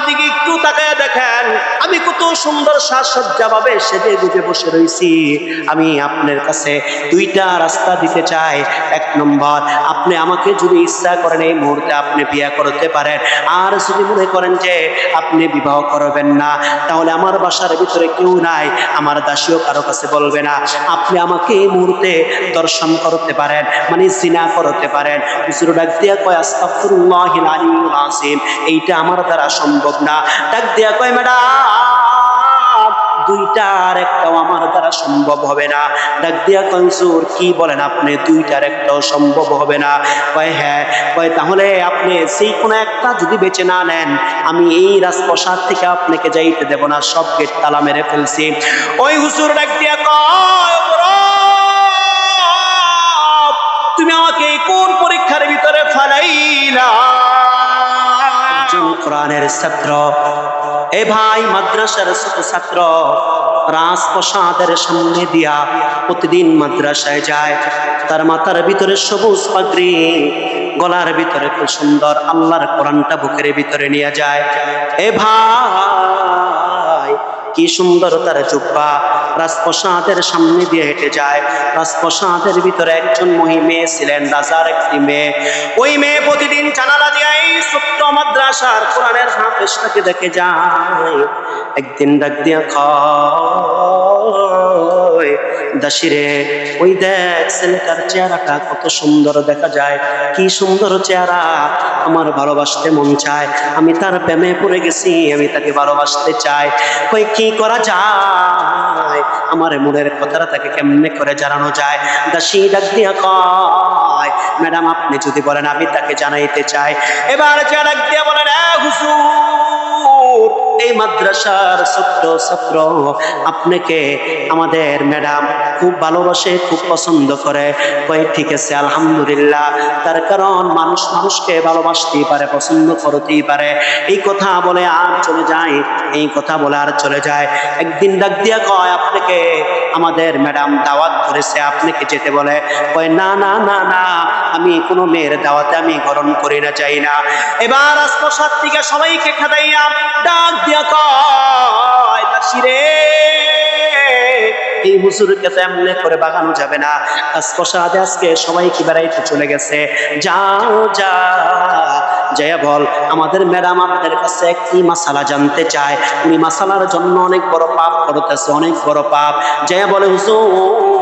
দিকে একটু তাকায় আমি কত সুন্দর সাজসজ্জা ভাবে সেজে গুজে বসে রয়েছি আমি আপনার কাছে দুইটা রাস্তা দিতে চাই। এক নম্বর, আপনি আমাকে যদি ইচ্ছা করেন এই মুহূর্তে আপনি বিয়ে করতে পারেন। আর যদি মনে করেন যে আপনি বিবাহ করবেন না, তাহলে আমার বাসার ভিতরে কেউ নাই, আমার দাসীও কারও কাছে বলবে না। আপনি আমাকে এই মুহূর্তে দর্শন করতে পারেন মানে জিনা করতে পারেন। হুজুর ডাক দিয়া কয়, আস্তাগফিরুল্লাহিল আলিয়্যুল আযীম। এইটা আমার দ্বারা সম্ভব না। ডাক দিয়া কয়, ম্যাডাম দুইটার একটাও আমার দ্বারা সম্ভব হবে না। ডাক দিয়া কনসুর কি বলেন আপনি? দুইটার একটাও সম্ভব হবে না। কয় হ্যাঁ। কয়, তাহলে আপনি সেই কোনো একটা যদি বেঁচে না নেন, আমি এই রাজপ্রসাদ থেকে আপনাকে যাইতে দেব না, সব গেট তালা মেরে ফেলছি। ওই হুসুর ডাক দিয়া কয় তুমি আমাকে কোন পরীক্ষার ভিতরে ফালাইলা? কোরআনের ছাত্র এ ভাই মাদ্রাসার ছোট ছাত্র রাজপ্রসাদের সামনে দিয়া প্রতিদিন মাদ্রাসায় যায়। তার মাথার ভিতরে সবুজ পাগড়ি, গলার ভিতরে খুব সুন্দর আল্লাহর কোরআনটা বুকের ভিতরে নিয়ে যায়। এ ভাই, কি সুন্দর তার জুব্বা। রাজপ্রসাদের সামনে দিয়ে হেঁটে যায়। রাজপ্রসাদের ভিতরে একজন মহি মেয়ে ছিলেন, রাজার একটি মেয়ে। ওই মেয়ে প্রতিদিন জানালা ছোট্ট মাদ্রাসার কোরআনের হাফেজটাকে দেখে যায়। একদিন ডাক দিয়া খয় দাসিরে ওই দেখ ছেলেটার চেহারাটা কত সুন্দর দেখা যায়। কি সুন্দর চেহারা, আমার ভালোবাসতে মন চায়। আমি তার প্রেমে পড়ে গেছি, আমি তাকে ভালোবাসতে চাই। কই কি করা যায়? আমার মনের কথাটা তাকে কেমনে করে জানানো যায়? দাসী ডাক দিয়া কয় ম্যাডাম, আপনি যদি বলেন, আমি তাকে জানাইতে চাই। এবার যা দিয়ে বলেন এই মাদ্রাসার ছোট্ট ছাত্র আপনাকে আমাদের ম্যাডাম খুব ভালোবাসে, খুব পছন্দ করে। কয়, ঠিক আছে, আলহামদুলিল্লাহ। তার কারণ মানুষ মানুষকে ভালোবাসতেই পারে, পছন্দ করতেই পারে। এই কথা বলে আর চলে যায়, এই কথা বলে আর চলে যায়। একদিন ডাক দিয়া কয়, আপনাকে আমাদের ম্যাডাম দাওয়াত করেছে, আপনাকে যেতে বলে। কয়, না না না না, আমি কোনো মেয়ের দাওয়াতে আমি গ্রহণ করি না চাই না। এবার রাজপ্রসাদ থেকে সবাইকে খাদাইয়া ডাক দিয়া কয়, দাসী রে। এই হুজুরের কাছে এমনি করে বাগানো যাবে না। রাজপ্রসাদে আজকে সবাই কি বেড়াইতে চলে গেছে? যাও, যা। জয়া বল, আমাদের ম্যাডাম আপনার কাছে কি মাসালা জানতে চায়? উনি মাসালার জন্য অনেক বড় পাপ করতেছে, অনেক বড় পাপ। জয়া বলে, হুজুর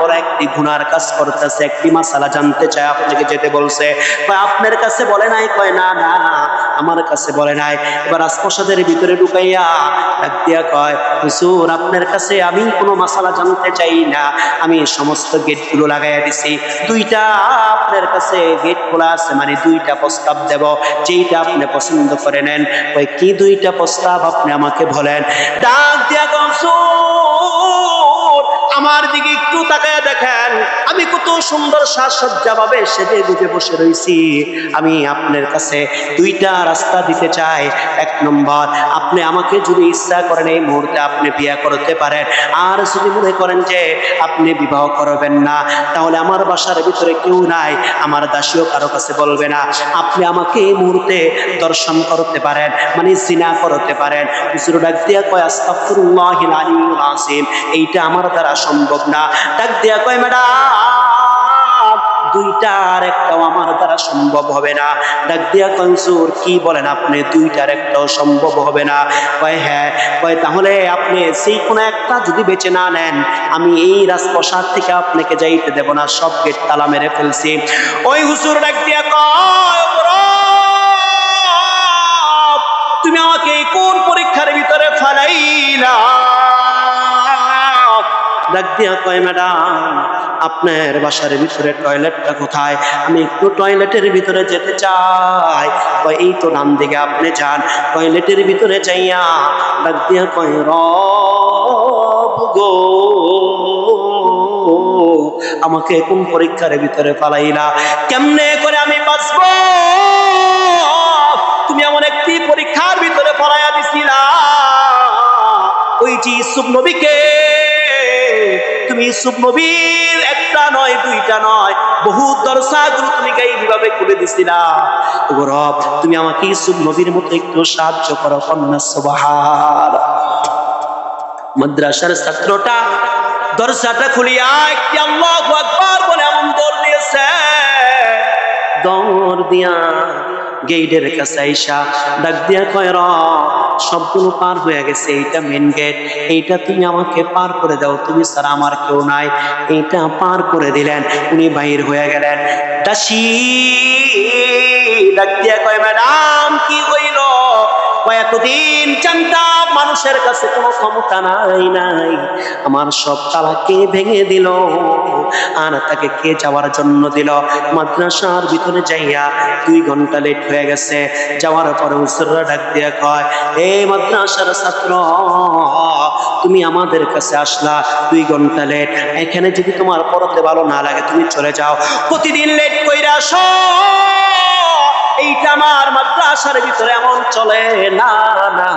বড় একটি কাজ করতেছে একটি মাসালা জানতে চায় আপনাকে যেতে বলছে? আপনার কাছে বলে নাই? কয় না না আমার কাছে বলে নাই। এবার রাজপ্রসাদের ভিতরে ঢুকাইয়া ডাক দিয়া কয় হুজুর আপনার কাছে আমি কোনো মাসালা জানতে চাই না। আমি সমস্ত গেটগুলো লাগাইয়া দিছি। দুইটা আপনার কাছে গেট খোলা আছে মানে দুইটা প্রস্তাব দেব। যেইটা আপনি পছন্দ করে নেন। ওই কি দুইটা প্রস্তাব আপনি আমাকে বলেন? ডাক দিয়া কয়, "হুজুর, আমার দিকে একটু তাকায় দেখেন। আমি কত সুন্দর সাজসজ্জা ভাবে সেজে গুজে বসে রয়েছি আমি আপনার কাছে দুইটা রাস্তা দিতে চাই। এক নম্বর, আপনি আমাকে যদি ইচ্ছা করেন এই মুহূর্তে আপনি বিয়ে করতে পারেন। আর যদি মনে করেন যে আপনি বিবাহ করবেন না, তাহলে আমার বাসার ভিতরে কেউ নাই, আমার দাসীও কারও কাছে বলবে না। আপনি আমাকে এই মুহূর্তে দর্শন করতে পারেন মানে জিনা করতে পারেন। হুজুর ডাক দিয়া কয় আযীম, এইটা আমার দ্বারা সম্ভব না। ডাক দিয়া কয়, ম্যাডাম, দুইটার একটাও আমার দ্বারা সম্ভব হবে না। ডাক দিয়া কনসুর কি বলেন আপনি? দুইটার একটাও সম্ভব হবে না। কয় হ্যাঁ। কয়, তাহলে আপনি সেই কোনো একটা যদি বেঁচে না নেন, আমি এই রাজপ্রসাদ থেকে আপনাকে যাইতে দেব না, সব গেট তালা মেরে ফেলছি। ওই হুসুর ডাক দিয়া কয় তুমি আমাকে কোন পরীক্ষার ভিতরে ফালাইলা? ডাক দিয়া কয়, ম্যাডাম, আপনার বাসার ভিতরে টয়লেটটা কোথায়? আমি একটু টয়লেটের ভিতরে যেতে চাই। কয়, এই তো ডান দিকে আপনি যান। টয়লেটের ভিতরে যাইয়া ডাক দিয়া কয়, রব গো, আমাকে কোন পরীক্ষার ভিতরে পালাইলা? কেমনে করে আমি বাঁচবো? তুমি এমন একটি পরীক্ষার ভিতরে পড়াইয়া দিছিলা। ওই যে ইসুফ নবীকে তুমি ইসুফ নবীর একটা নয়, দুইটা নয়। বহু দর্শাগুলো তুমি গাই ভাবে খুলে দিছিলা। ওগো রব, তুমি আমাকে ইসুফ নবীর মতো একটু সাহায্য করো, কন্যা সুবহান। মাদ্রাসার ছাত্রটা দরজাটা খুলিয়া একটি আল্লাহু আকবার বলে এমন দৌড় দিয়েছে। দৌড় দিয়া গেইটের কাছে আইসা ডাক দিয়া কয়, র সবগুলো পার হয়ে গেছে, এইটা মেন গেট এইটা তুমি আমাকে পার করে দাও, তুমি স্যার আমার কেউ নাই। এইটা পার করে দিলেন, উনি বাহির হয়ে গেলেন। দাসি ডাক দিয়া কয়, ম্যাডাম, কি হইল? কয়েকদিন জানতাম মানুষের কাছে কোনো ক্ষমতা নাই নাই। আমার সব তালা কে ভেঙে দিল, আর তাকে কে যাওয়ার জন্য দিল? মাদ্রাসার ভিতরে যাইয়া দুই ঘণ্টা লেট হয়ে গেছে। যাওয়ার পরে উসররা ডাক দিয়া কয়, এ মাদ্রাসার ছাত্র, তুমি আমাদের কাছে আসলা দুই ঘণ্টা লেট। এখানে যদি তোমার পড়াতে ভালো না লাগে, তুমি চলে যাও। প্রতিদিন লেট কইরা আসো। এইটা আমার মাদ্রাসার ভিতরে এমন চলে। না না।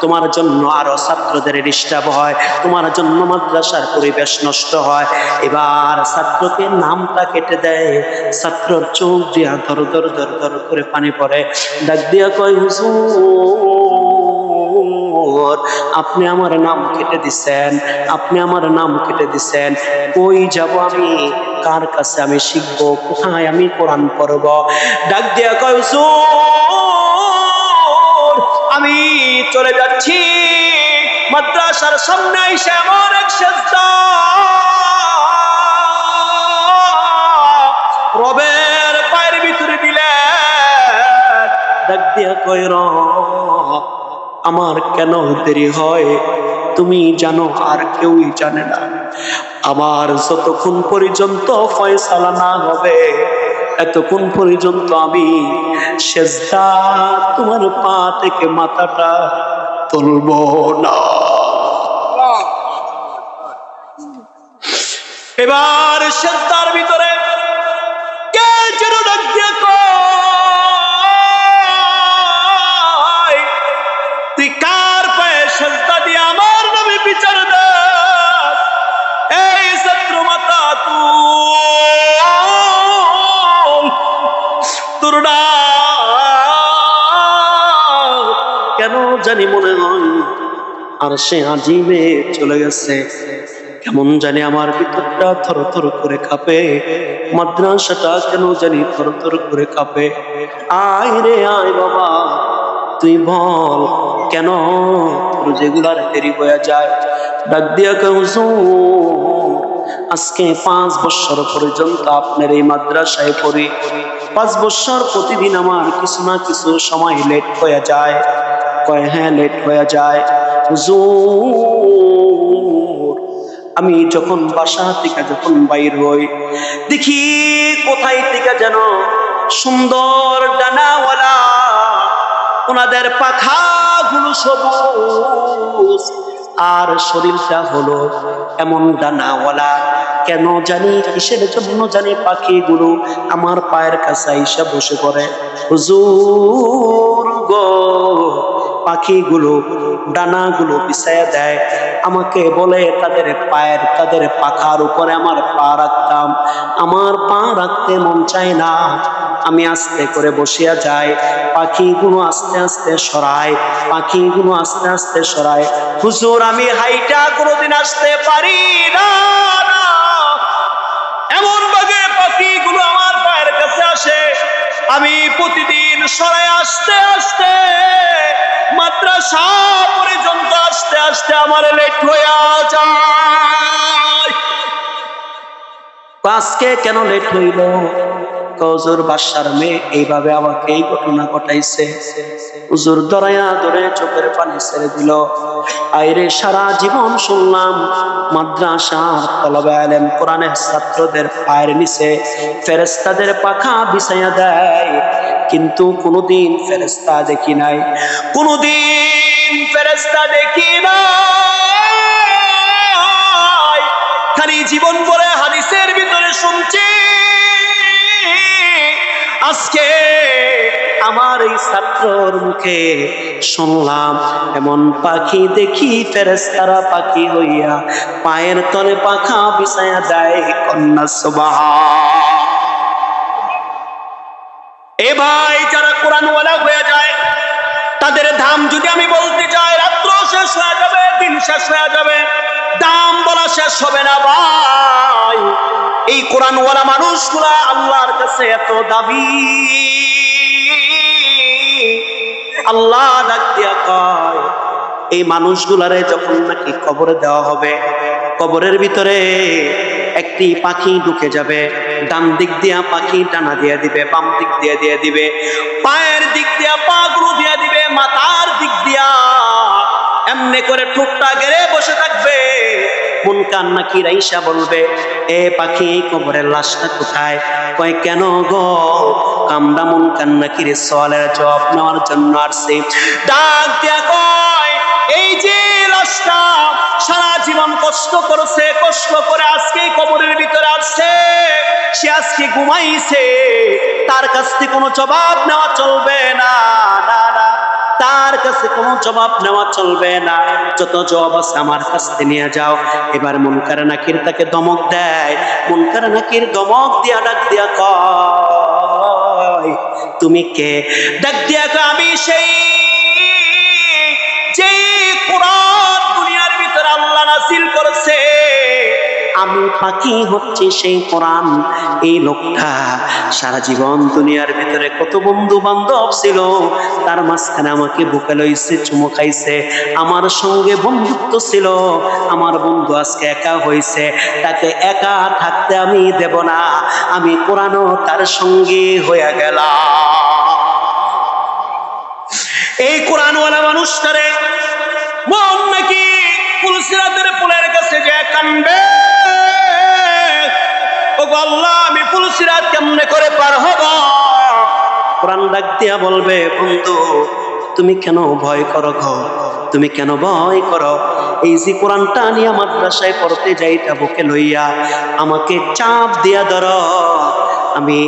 তোমার জন্য আরও ছাত্রদের ডিস্টার্ব হয়, তোমার জন্য মাদ্রাসার পরিবেশ নষ্ট হয়। এবার ছাত্রকে নামটা কেটে দেয়। ছাত্রর চোখ দিয়া ধর ধর ধর ধর করে পানি পড়ে। ডাক দিয়া কয়, হুজুর আপনি আমার নাম কেটে দিছেন, আপনি আমার নাম কেটে দিছেন। কই যাব আমি? কার কাছে আমি শিখব? কোথায় আমি কোরআন পড়ব? ডাক দিয়া কয় আমি চলে যাচ্ছি। মাদ্রাসার সামনে এসে আমার এক রবের পায়ের ভিতরে দিলেন। ডাক দিয়া কয় র আমার কেন দেরি হয়? তুমি জানো আর কেউই জানে না। আমার যতক্ষণ পর্যন্ত ফয়সালা না হবে এতক্ষণ পর্যন্ত আমি সেজদা তোমার পা থেকে মাথাটা তুলব না। এবার সেজদার ভিতরে ডাক কেন জানি মনে হয় আর সে আজিমে চলে গেছে। কেমন জানি আমার ভিতরটা থর থর করে কাঁপে মাদ্রাসাটা কেন জানি থর থর করে কাঁপে আয় রে, আয় বাবা, তুই বল, কেন তোর যেগুলার দেরি হয়ে যায়? ডাক দিয়া কেউ আজকে পাঁচ বছর পর্যন্ত আপনার এই মাদ্রাসায় পড়ি। পাঁচ বছর প্রতিদিন আমার কিছু না কিছু সময় লেট হয়ে যায়। কয় হ্যাঁ লেট হয়ে যায়। আমি যখন বাসা থেকে যখন বাইর হই, দেখি কোথায় থেকে যেন সুন্দর ডানাওয়ালা, ওনাদের পাখাগুলো সবুজ। আর শরীরটা হলো এমন ডানাওয়ালা কেন জানি, কিসের জন্য জানি পাখিগুলো আমার পায়ের কাছে বসে পড়ে। হুজুর গো পাখিগুলো, ডানাগুলো বিছায়া দেয়। আমাকে বলে, তাদের পায়ের, তাদের পাখার উপরে আমার পা রাখতাম। আমার পা রাখতে মন চায় না। আমি আস্তে করে বসিয়া যাই। পাখিগুলো আস্তে আস্তে সরায়, পাখিগুলো আস্তে আস্তে সরায়। হুজুর, আমি হাইটা কোনোদিন আসতে পারি না। এমন ভাবে পাখিগুলো আমার পায়ের কাছে আসে। আমি প্রতিদিন সরাই আসতে আসতে মাদ্রাসা পর্যন্ত আসতে আসতে আমার লেট হয়ে যায়। আজকে কেন লেট হইল? কজুর বাসার মেয়ে এইভাবে আমাকে এই ঘটনা ঘটাইছে। হুজুর দরায়া ধরে চোখের পানি ছেড়ে দিল। আইরে সারা জীবন শুনলাম মাদ্রাসার তলবে আলেম কোরআনের ছাত্রদের পায়ের নিচে ফেরেস্তাদের পাখা বিছাইয়া দেয়। কিন্তু কোনোদিন ফেরেস্তা দেখি নাই। কোনোদিন ফেরেস্তা দেখি নাই। খালি জীবন শুনছি, আজকে আমার এই ছাত্রর মুখে শুনলাম, এমন পাখি দেখি ফেরেস্তারা পাখি হইয়া পায়ের তলে পাখা বিছায়া দেয় কন্যা সবাহ এ ভাই যারা কোরআনওয়ালা হয়ে যায় তাদের দাম যদি আমি বলতে চাই রাত্র শেষ হয়ে যাবে, দিন শেষ হয়ে যাবে। দাম বলা শেষ হবে না ভাই। এই কোরআনওয়ালা মানুষগুলা আল্লাহর কাছে এত দাবি আল্লাহ এই মানুষগুলারে যখন নাকি কবরে দেওয়া হবে, কবরের ভিতরে একটি পাখি ঢুকে যাবে, ডান দিক দিয়া পাখি ডানা দিয়ে দিবে, বাম দিক দিয়ে দিয়ে দিবে, পায়ের দিক দিয়া মাথার দিক দিয়া এমনি করে ঠোঁটটা গেড়ে বসে থাকবে। মন কান্না কি রাইসা বলবে, এ পাখি কবরের লাশটা কোথায়? কয়, কেন গো? কামড়া মন কান্না কি রে? সওয়ালের জবাব নেওয়ার জন্য আসছে। ডাক দিয়া কয়, এই যে লাশটা সারা জীবন কষ্ট করেছে, কষ্ট করে আজকে কবরের ভিতরে আসছে, সে আজকে ঘুমাইছে, তার কাছ থেকে কোনো জবাব নেওয়া চলবে না না না তার কাছে কোনো জবাব নেওয়া চলবে না। যত জবাব আছে আমার কাছ নিয়ে যাও। এবার মুনকার নাকির তাকে দমক দেয়। মুনকার নাকির দমক দিয়া ডাক দিয়া কয়, তুমি কে? ডাক দিয়া আমি সেই আমি পাখি হচ্ছে সেই কোরআন। এই লোকটা সারা জীবন দুনিয়ার ভিতরে কত বন্ধু বান্ধব ছিল, তার মাঝখানে আমাকে বুকে লইছে, চুমো খাইছে। আমার সঙ্গে বন্ধুত্ব ছিল, আমার বন্ধু আজকে একা হয়েছে তাকে একা থাকতে আমি দেব না, আমি কোরআনও তার সঙ্গে হয়ে গেলাম। এই কোরআনওয়ালা মানুষটারে মন নাকি পুলসিরাতের পুলের কাছে যে কানবে গো আল্লাহ, আমি পুলসিরাত কেমনে করে পার হব? কোরআন ডাক দিয়া বলবে, বন্ধু, তুমি কেন ভয় করো গো? তুমি কেন ভয় করো? এই যে কোরআনটা নিয়ে মাদ্রাসায় পড়তে যাইটা বুকে লইয়া আমাকে চাপ দিয়া ধরো। আমি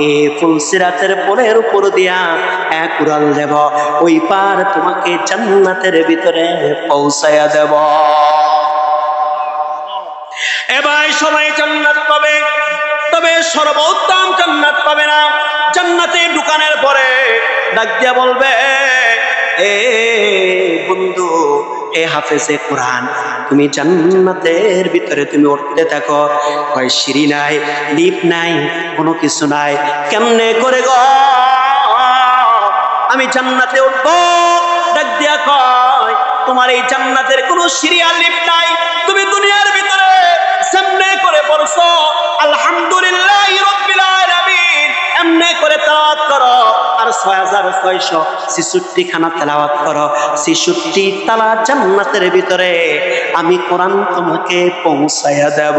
ফুলসিরাতের পোলের উপর দিয়া এক উড়াল দেব। ওই পার তোমাকে জান্নাতের ভিতরে পৌঁছায়া দেব। এবার সবাই জান্নাত পাবে। তবে সর্বোত্তম জান্নাত পাবে না। জান্নাতে ঢুকানোর পরে ডাক দিয়া বলবে, এ বন্ধু, এ হাফেজে কোরআন, তুমি জান্নাতের ভিতরে তুমি উঠতে থাকো। হয় সিঁড়ি নাই লিপ নাই, কোনো কিছু নাই। কেমনে করে গো? আমি জান্নাতে উঠবো? ডাক দিয়া কয়, তোমার এই জান্নাতের কোনো সিরিয়াল লিপ নাই। তুমি দুনিয়ার ভিতরে সামনে করে পড়ছো আলহামদুলিল্লাহ রব্বিল আলামিন। এমনে করে তেলাওয়াত করো। আর ছয় হাজার ছয়শো ছেষট্টি খানা তেলাওয়াত করো। ছেষট্টি তালা জান্নাতের ভিতরে আমি কোরআন তোমাকে পৌঁছাইয়া দেব।